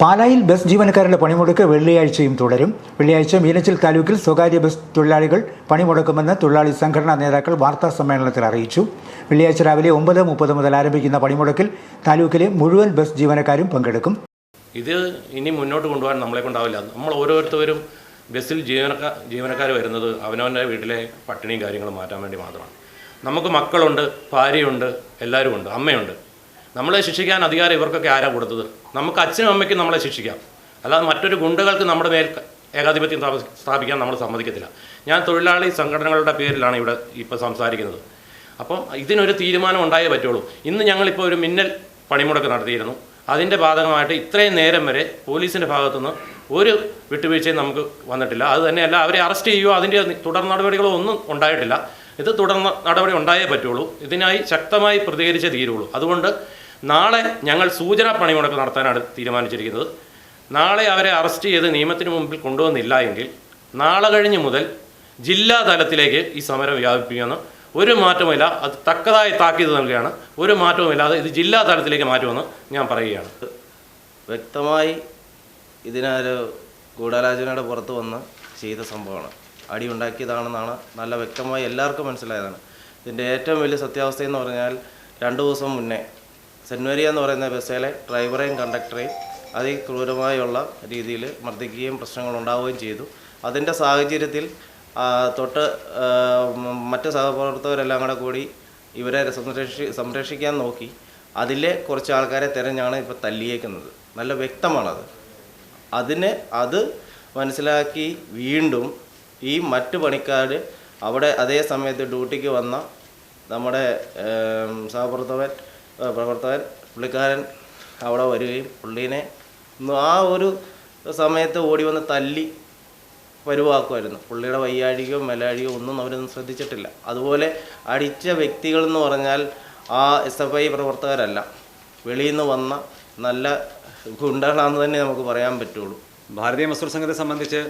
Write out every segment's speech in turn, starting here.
പാലായിൽ ബസ് ജീവനക്കാരുടെ പണിമുടക്ക് വെള്ളിയാഴ്ചയും തുടരും. വെള്ളിയാഴ്ച മീനച്ചിൽ താലൂക്കിൽ സ്വകാര്യ ബസ് തൊഴിലാളികൾ പണിമുടക്കുമെന്ന് തൊഴിലാളി സംഘടനാ നേതാക്കൾ വാർത്താ സമ്മേളനത്തിൽ അറിയിച്ചു. വെള്ളിയാഴ്ച രാവിലെ ഒമ്പത് മുപ്പത് മുതൽ ആരംഭിക്കുന്ന പണിമുടക്കിൽ താലൂക്കിലെ മുഴുവൻ ബസ് ജീവനക്കാരും പങ്കെടുക്കും. ഇത് ഇനി മുന്നോട്ട് കൊണ്ടുപോകാൻ നമ്മളെ കൊണ്ടാവില്ല. നമ്മൾ ഓരോരുത്തരും ബസ്സിൽ ജീവനക്കാർ ജീവനക്കാർ വരുന്നത് അവനവന്റെ വീട്ടിലെ പട്ടിണിയും കാര്യങ്ങളും മാറ്റാൻ വേണ്ടി മാത്രമാണ്. നമുക്ക് മക്കളുണ്ട് ഭാര്യയുണ്ട് എല്ലാവരും ഉണ്ട് അമ്മയുണ്ട്. നമ്മളെ ശിക്ഷിക്കാൻ അധികാരം ഇവർക്കൊക്കെ ആരാ കൊടുത്തത്? നമുക്ക് അച്ഛനും അമ്മയ്ക്കും നമ്മളെ ശിക്ഷിക്കാം. അല്ലാതെ മറ്റൊരു ഗുണ്ടകൾക്ക് നമ്മുടെ മേൽ ഏകാധിപത്യം സ്ഥാപിക്കാൻ നമ്മൾ സമ്മതിക്കത്തില്ല. ഞാൻ തൊഴിലാളി സംഘടനകളുടെ പേരിലാണ് ഇവിടെ ഇപ്പോൾ സംസാരിക്കുന്നത്. അപ്പം ഇതിനൊരു തീരുമാനം ഉണ്ടായേ പറ്റുള്ളൂ. ഇന്ന് ഞങ്ങളിപ്പോൾ ഒരു മിന്നൽ പണിമുടക്ക് നടത്തിയിരുന്നു. അതിന്റെ ഭാഗമായിട്ട് ഇത്രയും നേരം വരെ പോലീസിന്റെ ഭാഗത്തുനിന്ന് ഒരു വിട്ടുവീഴ്ചയും നമുക്ക് വന്നിട്ടില്ല. അത് തന്നെയല്ല അവരെ അറസ്റ്റ് ചെയ്യുകയോ അതിന്റെ തുടർ നടപടികളോ ഒന്നും ഉണ്ടായിട്ടില്ല. ഇത് തുടർ നടപടി ഉണ്ടായേ പറ്റുള്ളൂ. ഇതിനായി ശക്തമായി പ്രതികരിച്ചേ തീരുള്ളൂ. അതുകൊണ്ട് നാളെ ഞങ്ങൾ സൂചന പണിമുടക്ക് നടത്താനാണ് തീരുമാനിച്ചിരിക്കുന്നത്. നാളെ അവരെ അറസ്റ്റ് ചെയ്ത് നിയമത്തിന് മുമ്പിൽ കൊണ്ടുവന്നില്ല എങ്കിൽ നാളെ കഴിഞ്ഞ് മുതൽ ജില്ലാ തലത്തിലേക്ക് ഈ സമരം വ്യാപിപ്പിക്കുമെന്ന് ഒരു മാറ്റവുമില്ല അത് തക്കതായി താക്കീത് നൽകുകയാണ്. ഒരു മാറ്റവുമില്ലാതെ ഇത് ജില്ലാ തലത്തിലേക്ക് മാറ്റുമെന്ന് ഞാൻ പറയുകയാണ്. വ്യക്തമായി ഇതിനൊരു ഗൂഢാലോചനയുടെ പുറത്ത് വന്ന് ചെയ്ത സംഭവമാണ്. അടി ഉണ്ടാക്കിയതാണെന്നാണ് നല്ല വ്യക്തമായി എല്ലാവർക്കും മനസ്സിലായതാണ്. ഇതിന്റെ ഏറ്റവും വലിയ സത്യാവസ്ഥ എന്ന് പറഞ്ഞാൽ രണ്ട് ദിവസം മുന്നേ സെൻവരിയ എന്ന് പറയുന്ന ബസ്സിലെ ഡ്രൈവറെയും കണ്ടക്ടറെയും അതിക്രൂരമായുള്ള രീതിയിൽ മർദ്ദിക്കുകയും പ്രശ്നങ്ങൾ ഉണ്ടാവുകയും ചെയ്തു. അതിന്റെ സാഹചര്യത്തിൽ തൊട്ട് മറ്റ് സഹപ്രവർത്തകരെല്ലാം കൂടെ കൂടി ഇവരെ സംരക്ഷി സംരക്ഷിക്കാൻ നോക്കി. അതിലെ കുറച്ച് ആൾക്കാരെ തിരഞ്ഞാണ് ഇപ്പോൾ തല്ലിയേക്കുന്നത്. നല്ല വ്യക്തമാണത്. അതിന് അത് മനസ്സിലാക്കി വീണ്ടും ഈ മറ്റ് പണിക്കാർ അവിടെ അതേ സമയത്ത് ഡ്യൂട്ടിക്ക് വന്ന നമ്മുടെ സഹപ്രവർത്തകൻ പ്രവർത്തകൻ പുള്ളിക്കാരൻ അവിടെ വരികയും പുള്ളീനെ ആ ഒരു സമയത്ത് ഓടി വന്ന് തല്ലി പരുവാക്കുമായിരുന്നു പുള്ളിയുടെ വയ്യാഴികയോ മെലാഴികയോ ഒന്നും അവരൊന്നും ശ്രദ്ധിച്ചിട്ടില്ല. അതുപോലെ അടിച്ച വ്യക്തികൾ എന്ന് പറഞ്ഞാൽ ആ എസ് എഫ് ഐ പ്രവർത്തകരല്ല. വെളിയിൽ നിന്ന് വന്ന നല്ല ഗുണ്ടകളാണെന്ന് തന്നെ നമുക്ക് പറയാൻ പറ്റുള്ളൂ. ഭാരതീയ മസൂർ സംഘത്തെ സംബന്ധിച്ച്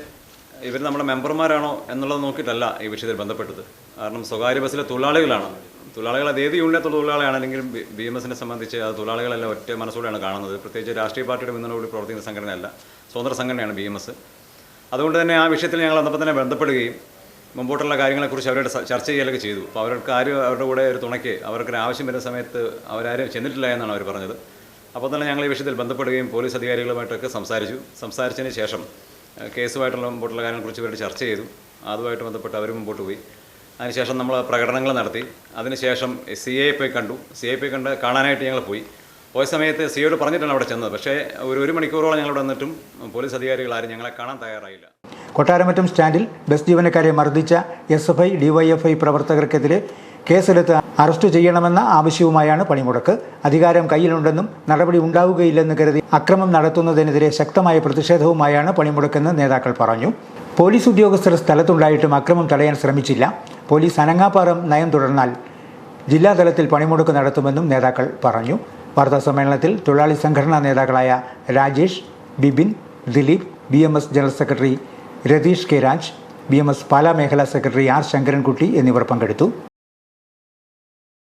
ഇവർ നമ്മുടെ മെമ്പർമാരാണോ എന്നുള്ളത് നോക്കിയിട്ടല്ല ഈ വിഷയത്തിൽ ബന്ധപ്പെട്ടത്. കാരണം സ്വകാര്യ ബസ്സിലെ തൊഴിലാളികളാണ്. തൊഴിലാളികൾ അത് ഏത് യൂണിയത്തെ തൊഴിലാളിയാണെങ്കിലും ബി- എം എസിനെ സംബന്ധിച്ച് അത് തൊഴിലാളികളെല്ലാം ഒറ്റ മനസ്സോടെയാണ് കാണുന്നത്. പ്രത്യേകിച്ച് രാഷ്ട്രീയ പാർട്ടിയുടെ പിന്തുണയോട് പ്രവർത്തിക്കുന്ന സംഘടനയല്ല. സ്വതന്ത്ര സംഘടനയാണ് ബി എം എസ്. അതുകൊണ്ട് തന്നെ ആ വിഷയത്തിൽ ഞങ്ങൾ അന്നപ്പോൾ തന്നെ ബന്ധപ്പെടുകയും മുമ്പോട്ടുള്ള കാര്യങ്ങളെക്കുറിച്ച് അവരുടെ ചർച്ച ചെയ്യലൊക്കെ ചെയ്തു. അപ്പോൾ അവർക്ക് ആരും അവരുടെ കൂടെ ഒരു തുണയ്ക്ക് അവർക്ക് ആവശ്യം വരുന്ന സമയത്ത് അവരാരും ചെന്നിട്ടില്ല എന്നാണ് അവർ പറഞ്ഞത്. അപ്പോൾ തന്നെ ഞങ്ങൾ ഈ വിഷയത്തിൽ ബന്ധപ്പെടുകയും പോലീസ് അധികാരികളുമായിട്ടൊക്കെ സംസാരിച്ചു. സംസാരിച്ചതിന് ശേഷം കേസുമായിട്ടുള്ള മുമ്പോട്ടുള്ള കാര്യങ്ങളെക്കുറിച്ച് ഇവരുടെ ചർച്ച ചെയ്തു. അതുമായിട്ട് ബന്ധപ്പെട്ട് അവർ മുമ്പോട്ട് പോയി. അതിനുശേഷം നമ്മൾ പ്രകടനങ്ങൾ നടത്തി. അതിനുശേഷം സി എ പോയി കണ്ടു. സി എ പോയി കണ്ട് കാണാനായിട്ട് ഞങ്ങൾ പോയി. പോയ സമയത്ത് സി എയോട് പറഞ്ഞിട്ടാണ് അവിടെ ചെന്നത്. പക്ഷേ ഒരു ഒരു മണിക്കൂറോളം ഞങ്ങൾ വന്നിട്ടും പോലീസ് അധികാരികൾ ആരും ഞങ്ങളെ കാണാൻ തയ്യാറായില്ല. കൊട്ടാരമറ്റം സ്റ്റാൻഡിൽ ബസ് ജീവനക്കാരെ മർദ്ദിച്ച എസ് എഫ് ഐ ഡിവൈഎഫ്ഐ പ്രവർത്തകർക്കെതിരെ കേസെടുത്ത് അറസ്റ്റ് ചെയ്യണമെന്ന ആവശ്യവുമായാണ് പണിമുടക്ക്. അധികാരം കയ്യിലുണ്ടെന്നും നടപടി ഉണ്ടാവുകയില്ലെന്ന് കരുതി അക്രമം നടത്തുന്നതിനെതിരെ ശക്തമായ പ്രതിഷേധവുമായാണ് പണിമുടക്കെന്ന് നേതാക്കൾ പറഞ്ഞു. പോലീസ് ഉദ്യോഗസ്ഥർ സ്ഥലത്തുണ്ടായിട്ടും അക്രമം തടയാൻ ശ്രമിച്ചില്ല. പോലീസ് അനങ്ങാപ്പാറം നയം തുടർന്നാൽ ജില്ലാതലത്തിൽ പണിമുടക്ക് നടത്തുമെന്നും നേതാക്കൾ പറഞ്ഞു. വാർത്താ സമ്മേളനത്തിൽ തൊഴിലാളി സംഘടനാ നേതാക്കളായ Rajesh Bibin Dileep B M S general secretary Ratheesh K Raj B M S Pala മേഖലാ സെക്രട്ടറി ആർ ശങ്കരൻകുട്ടി എന്നിവർ പങ്കെടുത്തു.